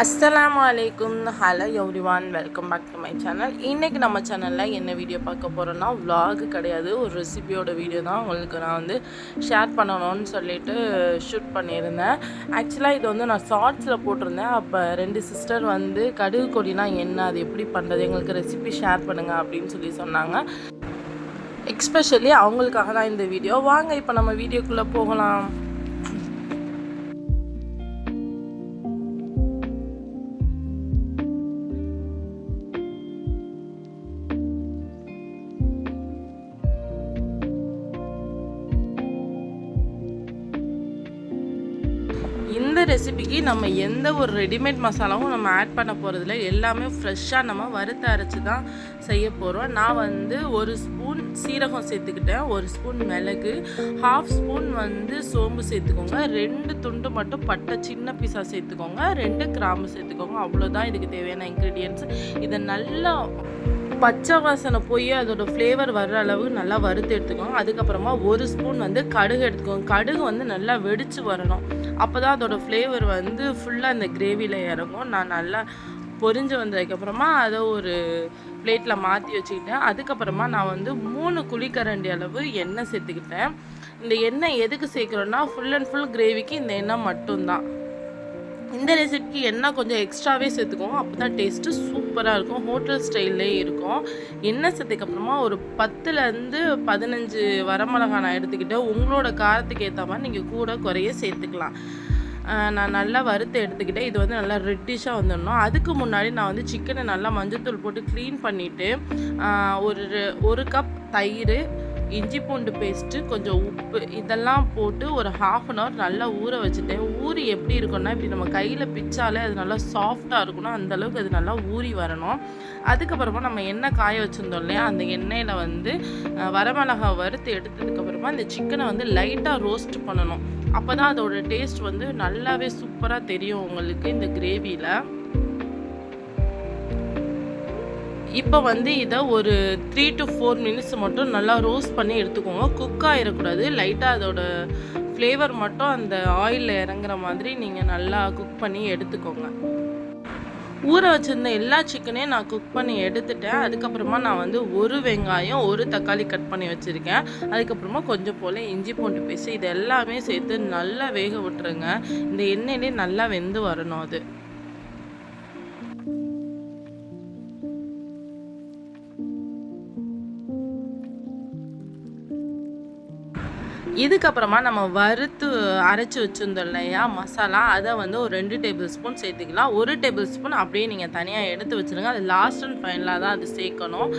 அஸ்லாம் வலைக்கும் hello everyone welcome back to my channel இன்றைக்கி நம்ம சேனலில் என்ன வீடியோ பார்க்க போகிறோன்னா விலாகு கிடையாது. ஒரு ரெசிபியோட வீடியோ தான் உங்களுக்கு நான் வந்து ஷேர் பண்ணணும்னு சொல்லிட்டு ஷூட் பண்ணியிருந்தேன். ஆக்சுவலாக இது வந்து நான் ஷார்ட்ஸில் போட்டிருந்தேன். அப்போ ரெண்டு சிஸ்டர் வந்து கடுகு கொடினா என்ன அது எப்படி பண்ணுறது எங்களுக்கு ரெசிபி ஷேர் பண்ணுங்கள் அப்படின்னு சொல்லி சொன்னாங்க. எக்ஸ்பெஷலி அவங்களுக்காக தான் இந்த வீடியோ வாங்க இப்போ நம்ம வீடியோக்குள்ளே போகலாம். இந்த ரெசிபிக்கு நம்ம எந்த ஒரு ரெடிமேட் மசாலாவும் நம்ம ஆட் பண்ண போகிறதில்ல எல்லாமே ஃப்ரெஷ்ஷாக நம்ம வறுத்து அரைச்சி தான் செய்ய போகிறோம் நான் வந்து ஒரு ஸ்பூன் சீரகம் சேர்த்துக்கிட்டேன். ஒரு ஸ்பூன் மிளகு ஹாஃப் ஸ்பூன் வந்து சோம்பு சேர்த்துக்கோங்க. ரெண்டு துண்டு மட்டும் பட்டை சின்ன பீஸாக சேர்த்துக்கோங்க. ரெண்டு கிராம்பு சேர்த்துக்கோங்க. அவ்வளோதான் இதுக்கு தேவையான இன்க்ரீடியன்ட்ஸ் இதை நல்லா பச்சை வாசனை போய் அதோட ஃப்ளேவர் வர்ற அளவு நல்லா வறுத்து எடுத்துக்கோங்க. அதுக்கப்புறமா ஒரு ஸ்பூன் வந்து கடுகு எடுத்துக்கோங்க. கடுகு வந்து நல்லா வெடிச்சு வரணும். அப்போ தான் அதோட ஃப்ளேவர் வந்து ஃபுல்லாக அந்த கிரேவியில் இறங்கும். நான் நல்லா பொரிஞ்சு வந்ததுக்கப்புறமா அதை ஒரு பிளேட்டில் மாற்றி வச்சுக்கிட்டேன். அதுக்கப்புறமா நான் வந்து மூணு குழிக்கரண்டி அளவு எண்ணெய் சேர்த்துக்கிட்டேன். இந்த எண்ணெய் எதுக்கு சேர்க்குறோன்னா ஃபுல் அண்ட் ஃபுல் கிரேவிக்கு இந்த எண்ணெய் மட்டும்தான். இந்த ரெசிபிக்கு என்ன கொஞ்சம் எக்ஸ்ட்ராவே சேர்த்துக்கோங்க. அப்போ தான் டேஸ்ட்டு சூப்பராக இருக்கும். ஹோட்டல் ஸ்டைல்லே இருக்கும். எண்ணெய் சேர்த்துக்கப்புறமா ஒரு பத்துலேருந்து பதினஞ்சு வரமிளகாய் நான் எடுத்துக்கிட்டு உங்களோட காரத்துக்கு ஏற்ற மாதிரி நீங்கள் கூட குறைய சேர்த்துக்கலாம். நான் நல்லா வறுத்து எடுத்துக்கிட்டேன். இது வந்து நல்லா ரெட்டிஷாக வந்துடணும். அதுக்கு முன்னாடி நான் வந்து சிக்கனை நல்லா மஞ்சத்தூள் போட்டு க்ளீன் பண்ணிவிட்டு ஒரு ஒரு கப் தயிர் இஞ்சி பூண்டு பேஸ்ட்டு கொஞ்சம் உப்பு இதெல்லாம் போட்டு ஒரு ஹாஃப் அன் ஹவர் நல்லா ஊற வச்சுட்டேன். ஊறி எப்படி இருக்கும்னா இப்படி நம்ம கையில் பிச்சாலே அது நல்லா சாஃப்டாக இருக்கணும் அந்தளவுக்கு அது நல்லா ஊறி வரணும். அதுக்கப்புறமா நம்ம எண்ணெய் காய வச்சுருந்தோம் இல்லையா? அந்த எண்ணெயில் வந்து வரமிளகா வரமிளகாய் வறுத்து எடுத்ததுக்கப்புறமா இந்த சிக்கனை வந்து லைட்டாக ரோஸ்ட் பண்ணணும். அப்போ தான் அதோட டேஸ்ட் வந்து நல்லாவே சூப்பராக தெரியும் உங்களுக்கு இந்த கிரேவியில் இப்போ வந்து இதை ஒரு த்ரீ டு ஃபோர் மினிட்ஸ் மட்டும் நல்லா ரோஸ்ட் பண்ணி எடுத்துக்கோங்க. குக் ஆகிடக்கூடாது லைட்டாக அதோட ஃப்ளேவர் மட்டும் அந்த ஆயிலில் இறங்குற மாதிரி நீங்கள் நல்லா குக் பண்ணி எடுத்துக்கோங்க. ஊற வச்சுருந்த எல்லா சிக்கனையும் நான் குக் பண்ணி எடுத்துட்டேன். அதுக்கப்புறமா நான் வந்து ஒரு வெங்காயம் ஒரு தக்காளி கட் பண்ணி வச்சுருக்கேன். அதுக்கப்புறமா கொஞ்சம் போல் இஞ்சி பூண்டு பேஸ்ட் இது எல்லாமே சேர்த்து நல்லா வேக விட்டுருங்க. இந்த எண்ணெயிலே நல்லா வெந்து வரணும் அது. இதுக்கப்புறமா நம்ம வறுத்து அரைச்சி வச்சுருந்தோம் இல்லையா மசாலா அதை வந்து ஒரு ரெண்டு டேபிள் ஸ்பூன் சேர்த்துக்கலாம். ஒரு டேபிள் ஸ்பூன் அப்படியே நீங்கள் தனியாக எடுத்து வச்சுருங்க. அது லாஸ்ட் அண்ட் ஃபைனலாக தான் அது சேர்க்கணும்.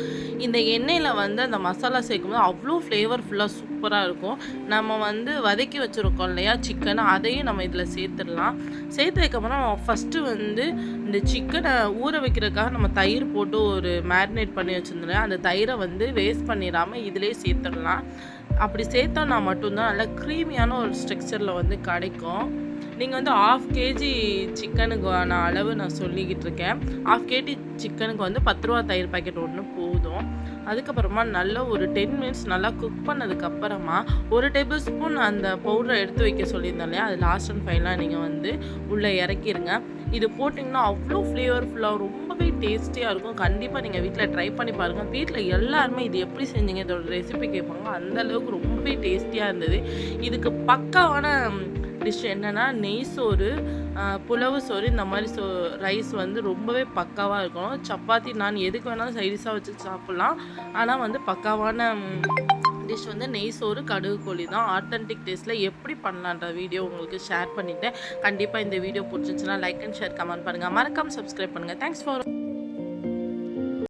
இந்த எண்ணெயில் வந்து அந்த மசாலா சேர்க்கும்போது அவ்வளோ ஃப்ளேவர்ஃபுல்லாக சூப்பராக இருக்கும். நம்ம வந்து வதக்கி வச்சுருக்கோம் இல்லையா சிக்கன் அதையும் நம்ம இதில் சேர்த்துடலாம். சேர்த்ததுக்கப்புறம் ஃபஸ்ட்டு வந்து இந்த சிக்கனை ஊற வைக்கிறதுக்காக நம்ம தயிர் போட்டு ஒரு மேரினேட் பண்ணி வச்சுருந்தோம் அந்த தயிரை வந்து வேஸ்ட் பண்ணிடாமல் இதிலே சேர்த்துடலாம். அப்படி சேர்த்தோன்னா மட்டும்தான் நல்லா க்ரீமியான ஒரு ஸ்ட்ரக்சரில் வந்து கிடைக்கும். நீங்கள் வந்து ஆஃப் கேஜி சிக்கனுக்கான அளவு நான் சொல்லிக்கிட்டு இருக்கேன். ஆஃப் கேஜி சிக்கனுக்கு வந்து பத்து ரூபா தயிர் பாக்கெட் ஒன்று போதும். அதுக்கப்புறமா நல்ல ஒரு டென் மினிட்ஸ் நல்லா குக் பண்ணதுக்கப்புறமா ஒரு டேபிள் ஸ்பூன் அந்த பவுடரை எடுத்து வைக்க சொல்லியிருந்தோம் இல்லையா? அது லாஸ்ட் அண்ட் ஃபைனலாக நீங்கள் வந்து உள்ளே இறக்கிடுங்க இது போட்டிங்கன்னா அவ்வளோ ஃப்ளேவர்ஃபுல்லாக ரொம்பவே டேஸ்டியாக இருக்கும். கண்டிப்பாக நீங்கள் வீட்டில் ட்ரை பண்ணி பாருங்கள் வீட்டில் எல்லாருமே இது எப்படி செஞ்சீங்க இதோட ரெசிபி கேட்பாங்க அந்த அளவுக்கு ரொம்பவே டேஸ்டியாக இருந்தது. இதுக்கு பக்காவான டிஷ் என்னென்னா நெய் சோறு புலவு சோறு இந்த மாதிரி சோ ரைஸ் வந்து ரொம்பவே பக்காவாக இருக்கணும் சப்பாத்தி நான் எதுக்கு வேணாலும் சைடிஷாக வச்சு சாப்பிட்லாம். ஆனால் வந்து பக்காவான டிஷ் வந்து நெய் சோறு கடுகு கோழி தான். ஆத்தென்டிக் டேஸ்ட்டில் எப்படி பண்ணலான்ற வீடியோ உங்களுக்கு ஷேர் பண்ணிட்டேன். கண்டிப்பாக இந்த வீடியோ பிடிச்சிச்சுன்னா லைக் அண்ட் ஷேர் கமெண்ட் பண்ணுங்கள் மறக்காமல் சப்ஸ்கிரைப் பண்ணுங்கள் தேங்க்ஸ் ஃபார்